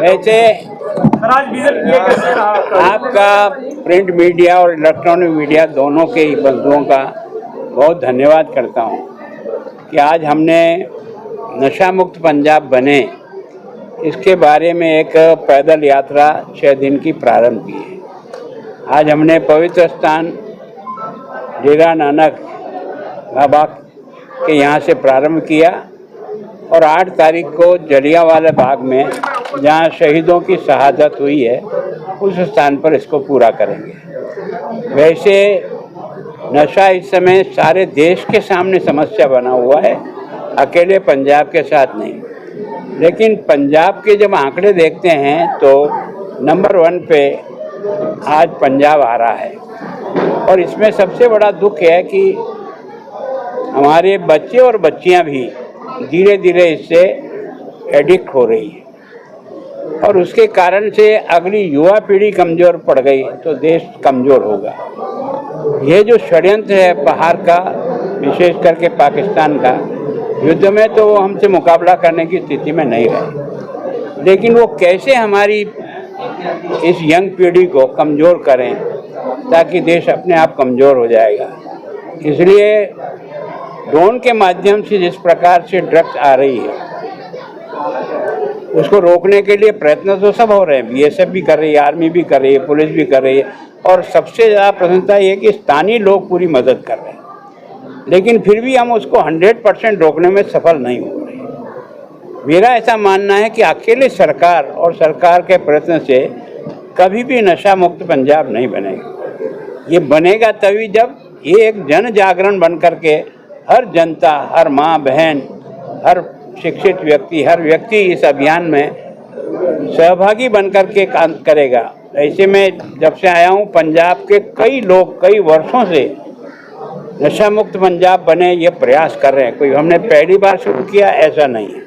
वैसे? आपका? Print media और इलेक्ट्रॉनिक मीडिया दोनों के ही बंधुओं का बहुत धन्यवाद करता हूँ कि आज हमने नशा मुक्त पंजाब बने। इसके बारे में एक पैदल यात्रा छः दिन की प्रारंभ की है। आज हमने पवित्र स्थान डेरा नानक बाबा के यहाँ से प्रारंभ किया। और आठ तारीख को जलियांवाला बाग में जहाँ शहीदों की शहादत हुई है, उस स्थान पर इसको पूरा करेंगे। वैसे नशा इस समय सारे देश के सामने समस्या बना हुआ है, अकेले पंजाब के साथ नहीं। लेकिन पंजाब के जब आंकड़े देखते हैं तो नंबर वन पे आज पंजाब आ रहा है। और इसमें सबसे बड़ा दुख है कि हमारे बच्चे और बच्चियाँ भी धीरे धीरे इससे एडिक्ट हो रही है। और उसके कारण से अगली युवा पीढ़ी कमज़ोर पड़ गई तो देश कमज़ोर होगा। ये जो षड्यंत्र है बाहर का, विशेष करके पाकिस्तान का, युद्ध में तो वो हमसे मुकाबला करने की स्थिति में नहीं रहे। लेकिन वो कैसे हमारी इस यंग पीढ़ी को कमज़ोर करें, ताकि देश अपने आप कमज़ोर हो जाएगा। इसलिए ड्रोन के माध्यम से जिस प्रकार से ड्रग्स आ रही है, उसको रोकने के लिए प्रयत्न तो सब हो रहे हैं। बीएसएफ भी कर रही है आर्मी भी कर रही है पुलिस भी कर रही है। और सबसे ज़्यादा प्रसन्नता ये कि स्थानीय लोग पूरी मदद कर रहे हैं। लेकिन फिर भी हम उसको 100 परसेंट रोकने में सफल नहीं हो रहे मेरा ऐसा मानना है कि अकेले सरकार और सरकार के प्रयत्न से कभी भी नशा मुक्त पंजाब नहीं बनेगा। ये बनेगा तभी जब ये एक जन जागरण बन करके हर जनता, हर माँ बहन, हर शिक्षित व्यक्ति, हर व्यक्ति इस अभियान में सहभागी बनकर के काम करेगा। ऐसे में जब से आया हूँ, पंजाब के कई लोग, कई वर्षों से नशा मुक्त पंजाब बने, ये प्रयास कर रहे हैं। कोई हमने पहली बार शुरू किया, ऐसा नहीं है।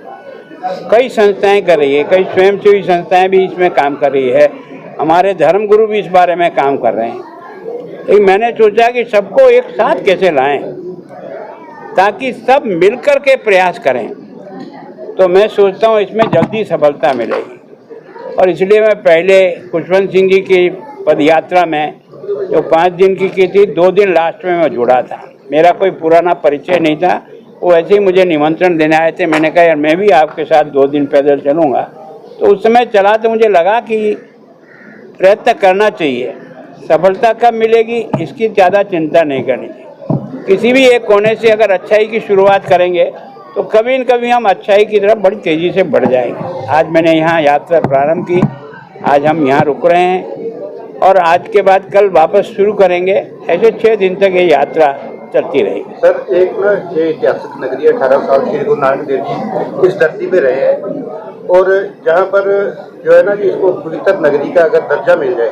कई संस्थाएँ कर रही है, कई स्वयंसेवी संस्थाएँ भी इसमें काम कर रही है। हमारे धर्मगुरु भी इस बारे में काम कर रहे हैं। लेकिन मैंने सोचा कि सबको एक साथ कैसे लाएँ? ताकि सब मिलकर के प्रयास करें। तो मैं सोचता हूँ इसमें जल्दी सफलता मिलेगी। और इसलिए मैं पहले खुशवंत सिंह जी की पद यात्रा में जो पाँच दिन की की थी, दो दिन लास्ट में मैं जुड़ा था। मेरा कोई पुराना परिचय नहीं था। वो ऐसे ही मुझे निमंत्रण देने आए थे। मैंने कहा, यार, मैं भी आपके साथ दो दिन पैदल चलूँगा। तो उस समय चला तो मुझे लगा कि प्रयत्न करना चाहिए। सफलता कब मिलेगी, इसकी ज़्यादा चिंता नहीं करनी। चाहिए किसी भी एक कोने से अगर अच्छाई की शुरुआत करेंगे तो कभी न कभी हम अच्छाई की तरफ़ बड़ी तेज़ी से बढ़ जाएँगे। आज मैंने यहाँ यात्रा प्रारंभ की, आज हम यहाँ रुक रहे हैं, और आज के बाद कल वापस शुरू करेंगे। ऐसे छः दिन तक ये यात्रा चलती रहेगी सर, एक ना, ये ऐतिहासिक नगरी अठारह साल श्री गुरु नानक देव जी इस धरती पे रहे हैं। और जहाँ पर जो है ना कि इसको पवित्र नगरी का अगर दर्जा मिल जाए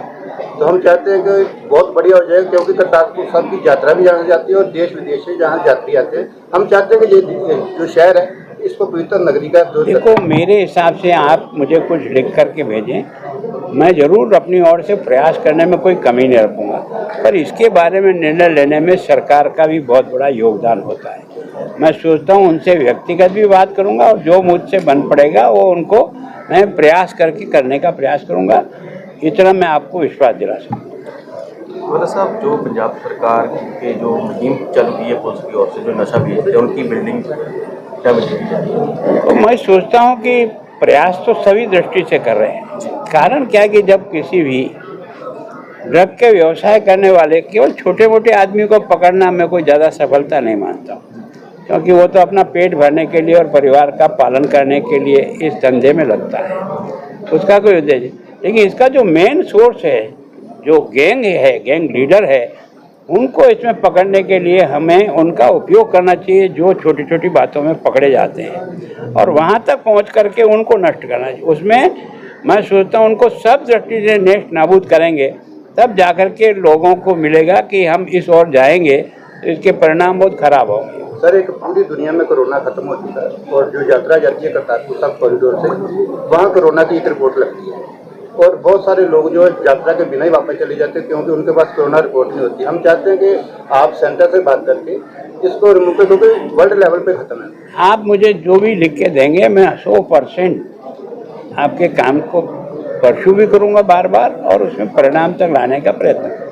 तो हम चाहते हैं कि बहुत बढ़िया हो जाए, क्योंकि करतारपुर साहब की यात्रा भी यहाँ जाती है और देश विदेश से जहाँ यात्री आते हैं। हम चाहते हैं कि ये जो शहर है, इसको पवित्र नगरी का देखो, मेरे हिसाब से आप मुझे कुछ लिख करके भेजें। मैं ज़रूर अपनी ओर से प्रयास करने में कोई कमी नहीं रखूँगा पर इसके बारे में निर्णय लेने में सरकार का भी बहुत बड़ा योगदान होता है। मैं सोचता हूँ उनसे व्यक्तिगत भी बात करूँगा और जो मुझसे बन पड़ेगा वो उनको मैं प्रयास करके करने का प्रयास करूँगा। इतना मैं आपको विश्वास दिला सकता मतलब साहब जो पंजाब सरकार के जो मुहिम चल रही है पुलिस की ओर से जो नशा बेचते हैं उनकी बिल्डिंग क्या बिल्डिंग तो मैं सोचता हूँ कि प्रयास तो सभी दृष्टि से कर रहे हैं। कारण क्या है कि जब किसी भी ड्रग के व्यवसाय करने वाले केवल छोटे मोटे आदमी को पकड़ना मैं कोई ज़्यादा सफलता नहीं मानता हूँ। क्योंकि वो तो अपना पेट भरने के लिए और परिवार का पालन करने के लिए इस धंधे में लगता है। उसका कोई उद्देश्य लेकिन इसका जो मेन सोर्स है, जो गैंग है गैंग लीडर है, उनको इसमें पकड़ने के लिए हमें उनका उपयोग करना चाहिए जो छोटी छोटी बातों में पकड़े जाते हैं। और वहाँ तक पहुँच करके उनको नष्ट करना चाहिए। उसमें मैं सोचता हूँ उनको सब दृष्टि से नेक्स्ट नाबूद करेंगे। तब जाकर के लोगों को मिलेगा कि हम इस ओर जाएँगे तो इसके परिणाम बहुत खराब होंगे। सर एक पूरी दुनिया में कोरोना खत्म हो चुका है और जो यात्रा जाती है करतारपुर साहब कॉरिडोर से वहाँ कोरोना की एक रिपोर्ट लगती है। और बहुत सारे लोग जो है यात्रा के बिना ही वापस चले जाते हैं क्योंकि उनके पास कोरोना रिपोर्ट नहीं होती। हम चाहते हैं कि आप सेंटर से बात करके इसको रिमूव कर क्योंकि वर्ल्ड लेवल पे खत्म है। आप मुझे जो भी लिख के देंगे मैं सौ परसेंट आपके काम को परसू भी करूंगा बार बार और उसमें परिणाम तक लाने का प्रयत्न करूंगा।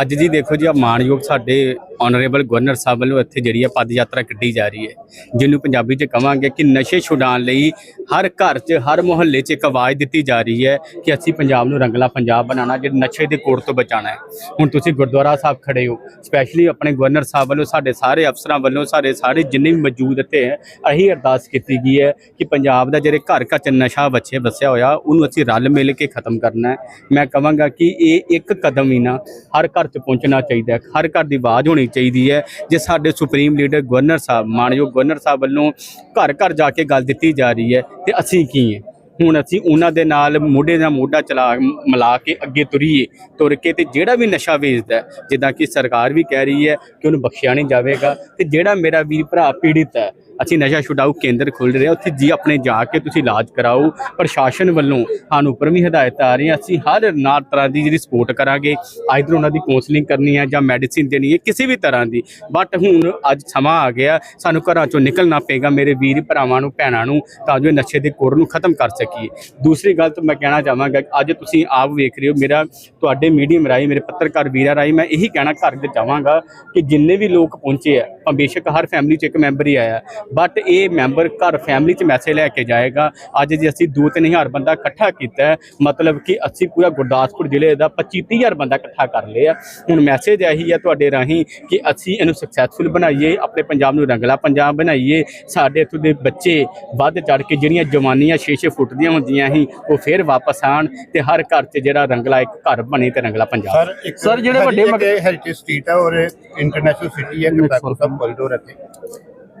ਅੱਜ ਜੀ ਦੇਖੋ ਜੀ ਆ ਮਾਣਯੋਗ ਸਾਡੇ ਆਨਰੇਬਲ ਗਵਰਨਰ ਸਾਹਿਬ ਵੱਲੋਂ ਇੱਥੇ ਜਿਹੜੀ ਹੈ ਪਦ ਯਾਤਰਾ ਕੱਢੀ ਜਾ ਰਹੀ ਹੈ ਜਿਹਨੂੰ ਪੰਜਾਬੀ 'ਚ ਕਵਾਂਗੇ ਕਿ ਨਸ਼ੇ ਛੁਡਾਉਣ ਲਈ ਹਰ ਘਰ 'ਚ, ਹਰ ਮੁਹੱਲੇ 'ਚ ਇੱਕ ਆਵਾਜ਼ ਦਿੱਤੀ ਜਾ ਰਹੀ ਹੈ ਕਿ ਅਸੀਂ ਪੰਜਾਬ ਨੂੰ ਰੰਗਲਾ ਪੰਜਾਬ ਬਣਾਉਣਾ, ਜਿਹੜੇ ਨਸ਼ੇ ਦੇ ਕੋੜ ਤੋਂ ਬਚਾਉਣਾ ਹੈ। ਹੁਣ ਤੁਸੀਂ ਗੁਰਦੁਆਰਾ ਸਾਹਿਬ ਖੜੇ ਹੋ ਸਪੈਸ਼ਲੀ ਆਪਣੇ ਗਵਰਨਰ ਸਾਹਿਬ ਵੱਲੋਂ, ਸਾਡੇ ਸਾਰੇ ਅਫਸਰਾਂ ਵੱਲੋਂ, ਸਾਡੇ ਸਾਰੇ ਜਿੰਨੇ ਵੀ ਮੌਜੂਦ ਇੱਥੇ ਹੈ, ਅਹੀ ਅਰਦਾਸ ਕੀਤੀ ਗਈ ਹੈ ਕਿ ਪੰਜਾਬ ਦਾ ਜਿਹੜੇ ਘਰ ਘਰ 'ਚ ਨਸ਼ਾ ਬੱਚੇ ਵਸਿਆ ਹੋਇਆ, ਉਹਨੂੰ ਅਸੀਂ ਰਲ ਮਿਲ ਕੇ ਖਤਮ ਕਰਨਾ ਹੈ। ਮੈਂ ਕਹਾਂਗਾ ਕਿ ਇਹ ਇੱਕ ਕਦਮ ਹੀ ਨਾ ਹਰ ਘਰ 'ਚ ਪਹੁੰਚਣਾ ਚਾਹੀਦਾ ਹੈ। ਹਰ ਘਰ ਦੀ ਆਵਾਜ਼ ਹੋਣੀ ਚਾਹੀਦੀ ਹੈ। ਜੇ ਸਾਡੇ ਸੁਪਰੀਮ ਲੀਡਰ ਗਵਰਨਰ ਸਾਹਿਬ, ਮਾਨਯੋਗ ਗਵਰਨਰ ਸਾਹਿਬ ਵੱਲੋਂ ਘਰ ਘਰ ਜਾ ਕੇ ਗੱਲ ਦਿੱਤੀ ਜਾ ਰਹੀ ਹੈ ਤੇ ਅਸੀਂ ਕੀ ਹੈ ਹੁਣ ਅਸੀਂ ਉਹਨਾਂ ਦੇ ਨਾਲ ਮੋਢੇ ਨਾਲ ਮੋਢਾ ਚਲਾ, ਮਿਲਾ ਕੇ ਅੱਗੇ ਤੁਰੀਏ, ਤੁਰ ਕੇ ਤੇ ਜਿਹੜਾ ਵੀ ਨਸ਼ਾ ਵੇਚਦਾ ਜਿੱਦਾਂ ਕਿ ਸਰਕਾਰ ਵੀ ਕਹਿ ਰਹੀ ਹੈ ਕਿ ਉਹਨੂੰ ਬਖਸ਼ਿਆ ਨਹੀਂ ਜਾਵੇਗਾ, ਤੇ ਜਿਹੜਾ ਮੇਰਾ ਵੀਰ ਭਰਾ ਪੀੜਿਤ ਹੈ ਅਸੀਂ ਨਸ਼ਾ ਛੁਡਾਊ ਕੇਂਦਰ ਖੋਲ੍ਹ ਰਹੇ ਹਾਂ ਉੱਥੇ ਜੀ ਆਪਣੇ ਜਾ ਕੇ ਤੁਸੀਂ ਇਲਾਜ ਕਰਾਓ, ਪ੍ਰਸ਼ਾਸਨ ਵੱਲੋਂ ਸਾਨੂੰ ਉੱਪਰ ਵੀ ਹਦਾਇਤ ਆ ਰਹੀਆਂ ਅਸੀਂ ਹਰ ਨਾਲ ਤਰ੍ਹਾਂ ਦੀ ਜਿਹੜੀ ਸਪੋਰਟ ਕਰਾਂਗੇ, ਆਈਦਰ ਉਹਨਾਂ ਦੀ ਕਾਉਂਸਲਿੰਗ ਕਰਨੀ ਹੈ ਜਾਂ ਮੈਡੀਸਿਨ ਦੇਣੀ ਹੈ, ਕਿਸੇ ਵੀ ਤਰ੍ਹਾਂ ਦੀ। ਬਟ ਹੁਣ ਅੱਜ ਸਮਾਂ ਆ ਗਿਆ, ਸਾਨੂੰ ਘਰਾਂ ਚੋਂ ਨਿਕਲਣਾ ਪਏਗਾ, ਮੇਰੇ ਵੀਰ ਭਰਾਵਾਂ ਨੂੰ, ਭੈਣਾਂ ਨੂੰ, ਤਾਂ ਜੋ ਨਸ਼ੇ ਦੇ ਕੋਰ ਨੂੰ ਖਤਮ ਕਰ ਸਕੀਏ। ਦੂਸਰੀ ਗੱਲ ਤਾਂ ਮੈਂ ਕਹਿਣਾ ਚਾਹਾਂਗਾ, ਅੱਜ ਤੁਸੀਂ ਆਪ ਵੇਖ ਰਹੇ ਹੋ, ਮੇਰਾ ਤੁਹਾਡੇ ਮੀਡੀਅਮ ਰਾਹੀਂ, ਮੇਰੇ ਪੱਤਰਕਾਰ ਵੀਰਾਂ ਰਾਹੀਂ ਮੈਂ ਇਹੀ ਕਹਿਣਾ ਘਰ ਦੇ ਚਾਹਾਂਗਾ ਕਿ ਜਿੰਨੇ ਵੀ ਲੋਕ ਪਹੁੰਚੇ ਆ ਭਾਵੇਂ ਬੇਸ਼ੱਕ ਹਰ ਫੈਮਿਲੀ 'ਚ ਇੱਕ ਮੈਂਬਰ ਹੀ ਆਇਆ। ਬਟ ਇਹ ਮੈਂਬਰ ਘਰ ਫੈਮਿਲੀ 'ਚ ਮੈਸੇਜ ਲੈ ਕੇ ਜਾਏਗਾ। ਅੱਜ ਜੇ ਅਸੀਂ 2-3000 ਬੰਦਾ ਇਕੱਠਾ ਕੀਤਾ ਹੈ, ਮਤਲਬ ਕਿ ਅਸੀਂ ਪੂਰਾ ਗੁਰਦਾਸਪੁਰ ਜ਼ਿਲ੍ਹੇ ਦਾ 25-30000 ਬੰਦਾ ਇਕੱਠਾ ਕਰ ਲਿਆ ਹੁਣ ਮੈਸੇਜ ਇਹੀ ਹੈ ਤੁਹਾਡੇ ਰਾਹੀਂ ਕਿ ਅਸੀਂ ਇਹਨੂੰ ਸਕਸੈਸਫੁਲ ਬਣਾਈਏ ਆਪਣੇ ਪੰਜਾਬ ਨੂੰ ਰੰਗਲਾ ਪੰਜਾਬ ਬਣਾਈਏ। ਸਾਡੇ ਇੱਥੋਂ ਦੇ ਬੱਚੇ ਵੱਧ ਚੜ ਕੇ ਜਿਹੜੀਆਂ ਜਵਾਨੀਆਂ 6-6 ਫੁੱਟ ਦੀਆਂ ਹੁੰਦੀਆਂ ਸੀ ਉਹ ਫਿਰ ਵਾਪਸ ਆਣ ਤੇ ਹਰ ਘਰ 'ਚ ਜਿਹੜਾ ਰੰਗਲਾ ਇੱਕ ਘਰ ਬਣੇ ਤੇ ਰੰਗਲਾ ਪੰਜਾਬ। ਸਰ ਜਿਹੜੇ ਵੱਡੇ ਹੈਰੀਟੇਜ ਸਟਰੀਟ ਹੈ ਔਰ ਇੰਟਰਨੈਸ਼ਨਲ ਸਿਟੀ ਹੈ ਕਰਤਾਰਪੁਰ cual dura.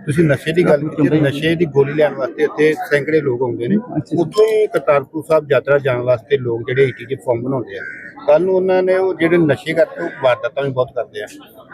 ਤੁਸੀਂ ਨਸ਼ੇ ਦੀ ਗੱਲ ਕੀਤੀ ਨਸ਼ੇ ਦੀ ਗੋਲੀ ਲੈਣ ਵਾਸਤੇ ਇੱਥੇ ਸੈਂਕੜੇ ਲੋਕ ਆਉਂਦੇ ਨੇ। ਉੱਥੋਂ ਹੀ ਕਰਤਾਰਪੁਰ ਸਾਹਿਬ ਯਾਤਰਾ ਜਾਣ ਵਾਸਤੇ ਲੋਕ ਜਿਹੜੇ ਈਟੀ ਦੇ ਫਾਰਮ ਬਣਾਉਂਦੇ ਆ। ਕੱਲ ਨੂੰ ਉਹਨਾਂ ਨੇ ਉਹ ਜਿਹੜੇ ਨਸ਼ੇ ਕਰਦੇ ਉਹ ਵਾਰਦਾਤਾਂ ਵੀ ਬਹੁਤ ਕਰਦੇ ਆ।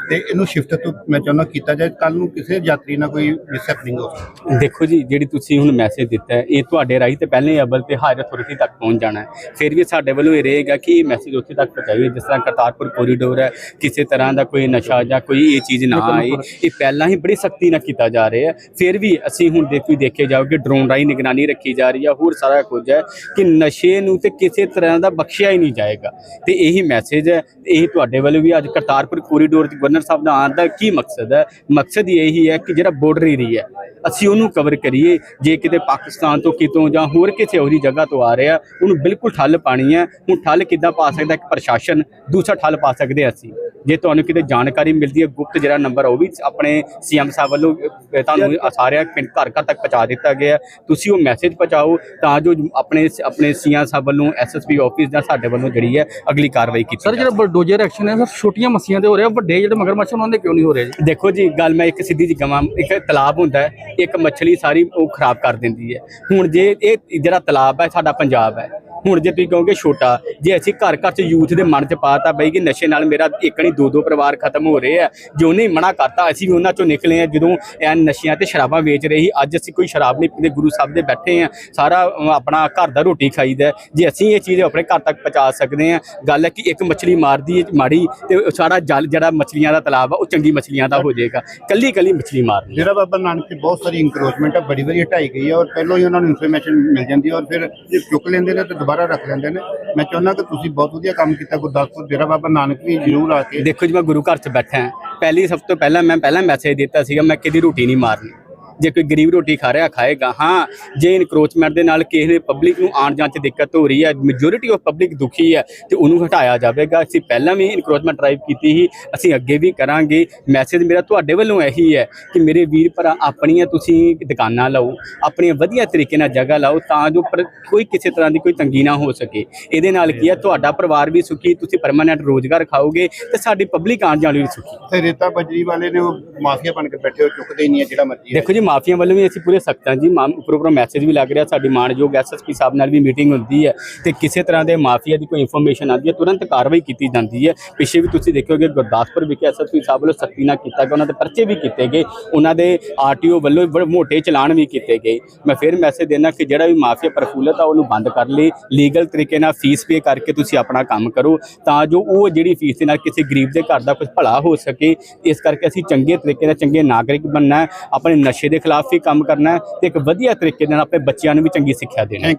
ਤੇ ਇਹਨੂੰ ਸ਼ਿਫਟ ਤੋਂ ਮੈਂ ਚਾਹੁੰਦਾ ਕੀਤਾ ਜਾਏ ਕੱਲ ਨੂੰ ਕਿਸੇ ਯਾਤਰੀ ਨਾਲ ਕੋਈ ਮਿਸਹੈਪਨਿੰਗ ਹੋ ਸਕਦੀ। ਦੇਖੋ ਜੀ ਜਿਹੜੀ ਤੁਸੀਂ ਹੁਣ ਮੈਸੇਜ ਦਿੱਤਾ ਇਹ ਤੁਹਾਡੇ ਰਾਹੀਂ ਤੇ ਪਹਿਲੇ ਅਵਲ ਤੇ ਹਾਇਰ ਅਥਾਰਟੀ ਤੱਕ ਪਹੁੰਚ ਜਾਣਾ ਹੈ। ਫਿਰ ਵੀ ਸਾਡੇ ਵੱਲੋਂ ਇਹ ਰਹੇਗਾ ਕਿ ਇਹ ਮੈਸੇਜ ਉੱਥੇ ਤੱਕ ਪਹੁੰਚਾਈਏ ਜਿਸ ਤਰ੍ਹਾਂ ਕਰਤਾਰਪੁਰ ਕੋਰੀਡੋਰ ਹੈ ਕਿਸੇ ਤਰ੍ਹਾਂ ਦਾ ਕੋਈ ਨਸ਼ਾ ਜਾਂ ਕੋਈ ਇਹ ਚੀਜ਼ ਨਾ ਆਏ ਇਹ ਪਹਿਲਾਂ ਹੀ ਬੜੀ ਸਖਤੀ ਨਾਲ ਕੀਤਾ ਜਾ ਰਿਹਾ ਹੈ ਫਿਰ ਵੀ ਅਸੀਂ ਹੁਣ ਦੇਖੋ ਦੇਖੇ ਜਾਓਗੇ ਡਰੋਨ ਰਾਹੀਂ ਨਿਗਰਾਨੀ ਰੱਖੀ ਜਾ ਰਹੀ ਹੈ ਹੋਰ ਸਾਰਾ ਕੁਝ ਹੈ ਕਿ ਨਸ਼ੇ ਨੂੰ ਤੇ ਕਿਸੇ ਤਰ੍ਹਾਂ ਦਾ ਬਖਸ਼ਿਆ ਹੀ ਨਹੀਂ ਜਾਏਗਾ। ਤੇ ਇਹੀ ਮੈਸੇਜ ਹੈ। ਇਹ ਤੁਹਾਡੇ ਵੱਲੋਂ ਵੀ ਅੱਜ ਕਰਤਾਰਪੁਰ ਕੋਰੀਡੋਰ 'ਚ ਗਵਰਨਰ ਸਾਹਿਬ ਦਾ ਆਉਣ ਦਾ ਕੀ ਮਕਸਦ ਹੈ? ਮਕਸਦ ਇਹੀ ਹੈ ਕਿ ਜਿਹੜਾ ਬਾਰਡਰ ਏਰੀਆ ਹੈ, ਅਸੀਂ ਉਹਨੂੰ ਕਵਰ ਕਰੀਏ। ਜੇ ਕਿਤੇ ਪਾਕਿਸਤਾਨ ਤੋਂ ਕਿਤੋਂ ਜਾਂ ਹੋਰ ਕਿਸੇ ਹੋਰ ਜਗ੍ਹਾ ਤੋਂ ਆ ਰਿਹਾ, ਉਹਨੂੰ ਬਿਲਕੁਲ ਠੱਲ ਪਾਣੀ ਹੈ। ਹੁਣ ਠੱਲ ਕਿੱਦਾਂ ਪਾ ਸਕਦਾ ਇੱਕ ਪ੍ਰਸ਼ਾਸਨ? ਦੂਸਰਾ ਠੱਲ ਪਾ ਸਕਦੇ ਹਾਂ ਅਸੀਂ। ਜੇ ਤੁਹਾਨੂੰ ਕਿਤੇ ਜਾਣਕਾਰੀ ਮਿਲਦੀ ਹੈ ਗੁਪਤ ਜਿਹੜਾ ਨੰਬਰ ਉਹ ਵੀ ਆਪਣੇ ਸੀਐਮ ਸਾਹਿਬ ਵੱਲੋਂ ਤੁਹਾਨੂੰ ਸਾਰਿਆਂ ਪਿੰਡ ਘਰ ਘਰ ਤੱਕ ਪਹੁੰਚਾ ਦਿੱਤਾ ਗਿਆ। ਤੁਸੀਂ ਉਹ ਮੈਸੇਜ ਪਹੁੰਚਾਓ ਤਾਂ ਜੋ ਆਪਣੇ ਆਪਣੇ ਸੀਐਮ ਸਾਹਿਬ ਵੱਲੋਂ ਐਸਐਸਪੀ ਆਫਿਸ ਜਾਂ ਸਾਡੇ ਵੱਲੋਂ ਜਿਹੜੀ ਹੈ ਅਗਲੀ ਕਾਰਵਾਈ ਕੀਤੀ ਸਰ। ਜਿਹੜਾ ਬਲਡੋਜ਼ਰ ਐਕਸ਼ਨ ਹੈ ਸਰ ਛੋਟੀਆਂ ਮੱਸੀਆਂ ਤੇ ਹੋ ਰਿਹਾ ਵੱਡੇ ਜਿਹੜੇ ਮਗਰਮੱਛ ਉਹਨਾਂ ਦੇ ਕਿਉਂ ਨਹੀਂ ਹੋ ਰਹੇ ਜੀ ਦੇਖੋ ਜੀ ਗੱਲ ਮੈਂ ਇੱਕ ਸਿੱਧੀ ਜੀ ਕਵਾਂ ਇੱਕ ਤਲਾਬ ਹੁੰਦਾ ਹੈ ਇੱਕ ਮੱਛਲੀ ਸਾਰੀ ਉਹ ਖਰਾਬ ਕਰ ਦਿੰਦੀ ਹੈ ਹੁਣ ਜੇ ਇਹ ਜਿਹੜਾ ਤਲਾਬ ਹੈ ਸਾਡਾ ਪੰਜਾਬ ਹੈ ਹੁਣ ਜੇ ਤੁਸੀਂ ਕਹੋਗੇ ਛੋਟਾ, ਜੇ ਅਸੀਂ ਘਰ ਘਰ ਚ ਯੂਥ ਦੇ ਮਨ ਚ ਪਾਤਾ ਬਈ ਕਿ ਨਸ਼ੇ ਨਾਲ ਮੇਰਾ ਇੱਕ ਨਹੀਂ ਦੋ ਦੋ ਪਰਿਵਾਰ ਖਤਮ ਹੋ ਰਹੇ ਆ, ਜੇ ਉਹਨੇ ਮਨਾ ਕਰਤਾ, ਅਸੀਂ ਵੀ ਉਹਨਾਂ ਚੋਂ ਨਿਕਲੇ ਆ, ਜਦੋਂ ਇਹ ਨਸ਼ਿਆਂ ਤੇ ਸ਼ਰਾਬਾਂ ਵੇਚ ਰਹੇ ਸੀ, ਅੱਜ ਅਸੀਂ ਕੋਈ ਸ਼ਰਾਬ ਨਹੀਂ ਪੀਂਦੇ, ਗੁਰੂ ਸਾਹਿਬ ਦੇ ਬੈਠੇ ਆ, ਸਾਰਾ ਆਪਣਾ ਘਰ ਦਾ ਰੋਟੀ ਖਾਈਦਾ ਹੈ। ਜੇ ਅਸੀਂ ਇਹ ਚੀਜ਼ ਆਪਣੇ ਘਰ ਤੱਕ ਪਹੁੰਚਾ ਸਕਦੇ ਆ, ਗੱਲ ਹੈ ਕਿ ਇੱਕ ਮੱਛਲੀ ਮਾਰਦੀ ਹੈ ਮਾੜੀ, ਤੇ ਉਹ ਸਾਰਾ ਜਲ, ਜਿਹੜਾ ਮੱਛਲੀਆਂ ਦਾ ਤਲਾਬ ਆ, ਉਹ ਚੰਗੀ ਮੱਛਲੀਆਂ ਦਾ ਹੋ ਜਾਏਗਾ ਕੱਲੀ ਕੱਲੀ ਮੱਛਲੀ ਮਾਰਨੀ ਜਿਹੜਾ ਬਾਬਾ ਨਾਨਕ ਦੀ ਬਹੁਤ ਸਾਰੀ ਇਨਕਰੋਚਮੈਂਟ ਆ, ਬੜੀ ਵਾਰੀ ਹਟਾਈ ਗਈ ਹੈ ਔਰ ਪਹਿਲਾਂ ਹੀ ਉਹਨਾਂ ਨੂੰ ਇਨਫੋਰਮੇਸ਼ਨ ਮਿਲ ਜਾਂਦੀ ਹੈ ਔਰ ਫਿਰ ਚੁੱਕ ਲੈਂਦੇ ਨੇ, ਤਾਂ ਦੁਬਾਰਾ ਰੱਖ ਲੈਂਦੇ ਨੇ। ਮੈਂ ਚਾਹੁੰਦਾ ਕਿ ਤੁਸੀਂ ਬਹੁਤ ਵਧੀਆ ਕੰਮ ਕੀਤਾ ਗੁਰਦਾਸਪੁਰ ਡੇਰਾ ਬਾਬਾ ਨਾਨਕ ਵੀ ਜ਼ਰੂਰ ਆ ਕੇ ਦੇਖੋ ਜੀ, ਮੈਂ ਗੁਰੂ ਘਰ 'ਚ ਬੈਠਾ ਹਾਂ। ਪਹਿਲੀ ਸਭ ਤੋਂ ਪਹਿਲਾਂ ਮੈਂ ਪਹਿਲਾਂ ਮੈਸੇਜ ਦਿੱਤਾ ਸੀਗਾ, ਮੈਂ ਕਿਹਦੀ ਰੋਟੀ ਨਹੀਂ ਮਾਰਨੀ। ਜੇ ਕੋਈ ਗਰੀਬ ਰੋਟੀ ਖਾ ਰਿਹਾ ਖਾਏਗਾ ਹਾਂ ਜੇ ਇਨਕਰੋਚਮੈਂਟ ਦੇ ਨਾਲ ਕਿਸੇ ਨੇ ਪਬਲਿਕ ਨੂੰ ਆਣ ਜਾਣ 'ਚ ਦਿੱਕਤ ਹੋ ਰਹੀ ਹੈ ਮੈਜੋਰਿਟੀ ਆਫ ਪਬਲਿਕ ਦੁਖੀ ਹੈ ਤੇ ਉਹਨੂੰ ਹਟਾਇਆ ਜਾਵੇਗਾ। ਅਸੀਂ ਪਹਿਲਾਂ ਵੀ ਇਨਕਰੋਚਮੈਂਟ ਡਰਾਈਵ ਕੀਤੀ ਸੀ ਅਸੀਂ ਅੱਗੇ ਵੀ ਕਰਾਂਗੇ। ਮੈਸੇਜ ਮੇਰਾ ਤੁਹਾਡੇ ਵੱਲੋਂ ਇਹੀ ਹੈ ਕਿ ਮੇਰੇ ਵੀਰ ਭਰਾ ਆਪਣੀਆਂ ਤੁਸੀਂ ਦੁਕਾਨਾਂ ਲਾਓ ਆਪਣੀਆਂ ਵਧੀਆ ਤਰੀਕੇ ਨਾਲ ਜਗ੍ਹਾ ਲਾਓ ਤਾਂ ਜੋ ਕੋਈ ਕਿਸੇ ਤਰ੍ਹਾਂ ਦੀ ਕੋਈ ਤੰਗੀ ਨਾ ਹੋ ਸਕੇ। ਇਹਦੇ ਨਾਲ ਕੀ ਹੈ ਤੁਹਾਡਾ ਪਰਿਵਾਰ ਵੀ ਸੁਖੀ ਤੁਸੀਂ ਪਰਮਾਨੈਂਟ ਰੋਜ਼ਗਾਰ ਖਾਓਗੇ ਤੇ ਸਾਡੀ ਪਬਲਿਕ ਆਣ ਜਾਣ ਵੀ ਸੁਖੀ। ਤੇ ਰੇਤਾ ਬਜਰੀ ਵਾਲੇ ਨੇ ਉਹ ਮਾਫੀਆ ਬਣ ਕੇ ਬੈਠੇ ਹੋ ਚੁੱਕਦੇ ਨਹੀਂ ਹੈ ਜਿਹੜਾ ਮਰਜ਼ੀ ਦੇਖੋ ਜੀ ਮਾਫੀਆਂ ਵੱਲੋਂ ਵੀ ਅਸੀਂ ਪੂਰੇ ਸਖਤ ਹਾਂ ਜੀ। ਮਾਮ ਉੱਪਰੋਂ ਉੱਪਰ ਮੈਸੇਜ ਵੀ ਲੱਗ ਰਿਹਾ, ਸਾਡੀ ਮਾਣਯੋਗ ਐਸਐਸਪੀ ਸਾਹਿਬ ਨਾਲ ਵੀ ਮੀਟਿੰਗ ਹੁੰਦੀ ਹੈ ਤੇ ਕਿਸੇ ਤਰ੍ਹਾਂ ਦੇ ਮਾਫੀਆ ਦੀ ਕੋਈ ਇਨਫੋਰਮੇਸ਼ਨ ਆਉਂਦੀ ਹੈ, ਤੁਰੰਤ ਕਾਰਵਾਈ ਕੀਤੀ ਜਾਂਦੀ ਹੈ। ਪਿੱਛੇ ਵੀ ਤੁਸੀਂ ਦੇਖੋਗੇ ਗੁਰਦਾਸਪੁਰ ਵਿਖੇ ਐਸਐਸਪੀ ਸਾਹਿਬ ਵੱਲੋਂ ਸਖਤੀ ਨਾਲ ਕੀਤਾ ਗਿਆ, ਉਹਨਾਂ ਦੇ ਪਰਚੇ ਵੀ ਕੀਤੇ ਗਏ, ਉਹਨਾਂ ਦੇ ਆਰਟੀਓ ਵੱਲੋਂ ਮੋਟੇ ਚਲਾਨ ਵੀ ਕੀਤੇ ਗਏ। ਮੈਂ ਫਿਰ ਮੈਸੇਜ ਦੇਣਾ ਕਿ ਜਿਹੜਾ ਵੀ ਮਾਫੀਆ ਪ੍ਰਫੁੱਲਤ ਆ, ਉਹਨੂੰ ਬੰਦ ਕਰ ਲਈ ਲੀਗਲ ਤਰੀਕੇ ਨਾਲ ਫੀਸ ਪੇ ਕਰਕੇ ਤੁਸੀਂ ਆਪਣਾ ਕੰਮ ਕਰੋ, ਤਾਂ ਜੋ ਉਹ ਜਿਹੜੀ ਫੀਸ ਦੇ ਨਾਲ ਕਿਸੇ ਗਰੀਬ ਦੇ ਘਰ ਦਾ ਕੁਝ ਭਲਾ ਹੋ ਸਕੇ, ਇਸ ਕਰਕੇ ਅਸੀਂ ਚੰਗੇ ਤਰੀਕੇ ਨਾਲ ਚੰਗੇ ਨਾਗਰਿਕ ਬਣਨਾ ਆਪਣੇ ਨਸ਼ੇ ਦੇ ਖਿਲਾਫ ਹੀ ਕੰਮ ਕਰਨਾ ਹੈ ਤੇ ਇੱਕ ਵਧੀਆ ਤਰੀਕੇ ਨਾਲ ਆਪਣੇ ਬੱਚਿਆਂ ਨੂੰ ਵੀ ਚੰਗੀ ਸਿੱਖਿਆ ਦੇਣਾ ਹੈ।